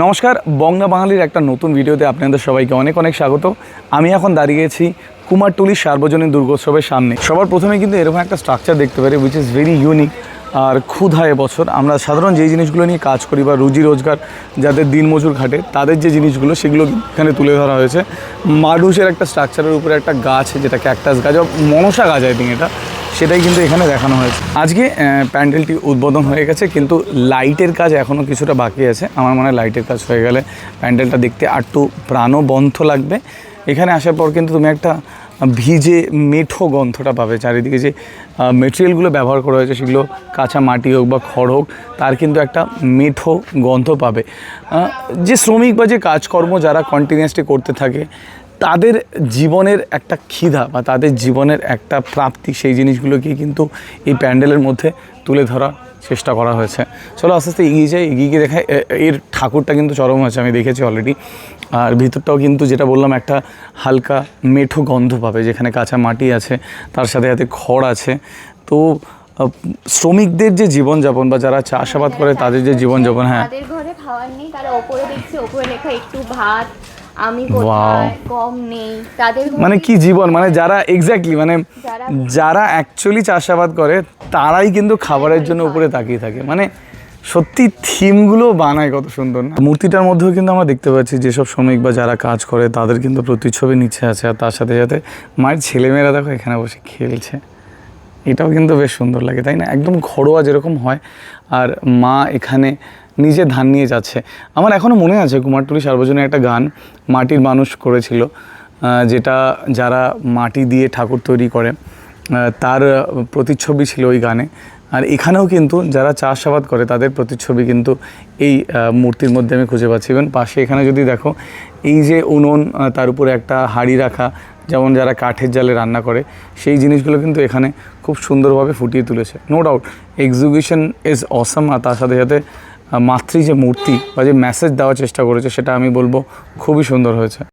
নমস্কার বংলা বাঙালির একটা নতুন ভিডিওতে আপনাদের সবাইকে অনেক অনেক স্বাগত। আমি এখন দাঁড়িয়েছি কুমারটুলি সার্বজনীন দুর্গোৎসবের সামনে। সবার প্রথমে কিন্তু এরকম একটা স্ট্রাকচার দেখতে পারি উইচ ইজ ভেরি ইউনিক আর ক্ষুধায় বছর আমরা সাধারণ যেই জিনিসগুলো নিয়ে কাজ করি বা রুজি রোজগার যাদের দিনমজুর ঘাটে তাদের যে জিনিসগুলো সেগুলো এখানে তুলে ধরা হয়েছে। মাডুসের একটা স্ট্রাকচারের উপরে একটা গাছ যেটা ক্যাকটাস গাছ মনসা গাছ আই এটা। সেটাই কিন্তু এখানে দেখানো হয়েছে। আজকে প্যান্ডেলটি উদ্বোধন হয়ে গেছে, কিন্তু লাইটের কাজ এখনও কিছুটা বাকি আছে। আমার মনে হয় লাইটের কাজ হয়ে গেলে প্যান্ডেলটা দেখতে আরটু প্রাণবন্ত লাগবে। এখানে আসার পর কিন্তু তুমি একটা ভিজে মেঠো গন্ধটা পাবে। চারিদিকে যে মেটেরিয়ালগুলো ব্যবহার করা হয়েছে, সেগুলো কাঁচা মাটি হোক বা খড় হোক, তার কিন্তু একটা মেঠো গন্ধ পাবে। যে শ্রমিক বা যে কাজকর্ম যারা কন্টিনিউয়াসলি করতে থাকে তাদের জীবনের একটা খিদা বা তাদের জীবনের একটা প্রাপ্তি সেই জিনিসগুলোকে কিন্তু এই প্যান্ডেলের মধ্যে তুলে ধরার চেষ্টা করা হয়েছে। চলো আস্তে আস্তে এগিয়ে যাই, এগিয়ে গিয়ে দেখায় এর ঠাকুরটা কিন্তু চরম আছে আমি দেখেছি অলরেডি আর ভিতরটাও কিন্তু যেটা বললাম, একটা হালকা মেঠো গন্ধ পাবে, যেখানে কাঁচা মাটি আছে, তার সাথে সাথে খড় আছে। তো শ্রমিকদের যে জীবনযাপন বা যারা চাষাবাদ করে, তাদের যে জীবনযাপন হ্যাঁ। তাদের ঘরে খাওয়ার নেই, তারা ওপরে ওপরে লেখা একটু ভাত আমি কোথায় কম নেই তাদের মানে কি জীবন? মানে যারা এক্স্যাক্টলি মানে যারা অ্যাকচুয়ালি চাষাবাদ করে তারাই কিন্তু খাবারের জন্য উপরে তাকিয়ে থাকে। মানে সত্যি থিমগুলো বানায় কত সুন্দর না? মূর্তিটার মধ্যেও কিন্তু আমরা দেখতে পাচ্ছি যেসব শ্রমিক বা যারা কাজ করে তাদের কিন্তু প্রতিচ্ছবি নিচ্ছে আছে। আর তার সাথে সাথে মায়ের ছেলেমেয়েরা দেখো এখানে বসে খেলছে। এটাও কিন্তু বেশ সুন্দর লাগে তাই না? একদম ঘরোয়া যেরকম হয়। আর মা এখানে নিজে ধান নিয়ে যাচ্ছে। আমার এখনও মনে আছে কুমারটুলি সার্বজনীন একটা গান, মাটির মানুষ করেছিল যেটা যারা মাটি দিয়ে ঠাকুর তৈরি করে তার প্রতিচ্ছবি ছিল ওই গানে। আর এখানেও কিন্তু যারা চাষাবাদ করে, তাদের প্রতিচ্ছবি কিন্তু এই মূর্তির মধ্যে আমি খুঁজে পাচ্ছি। ইভেন পাশে এখানে যদি দেখো, এই যে উনুন তার উপরে একটা হাঁড়ি রাখা, যেমন যারা কাঠের জালে রান্না করে, সেই জিনিসগুলো কিন্তু এখানে খুব সুন্দরভাবে ফুটিয়ে তুলেছে। No doubt exhibition is awesome আর তার সাথে সাথে মাতৃ যে মূর্তি বা যে মেসেজ দেওয়ার চেষ্টা করেছে, সেটা আমি বলব খুবই সুন্দর হয়েছে।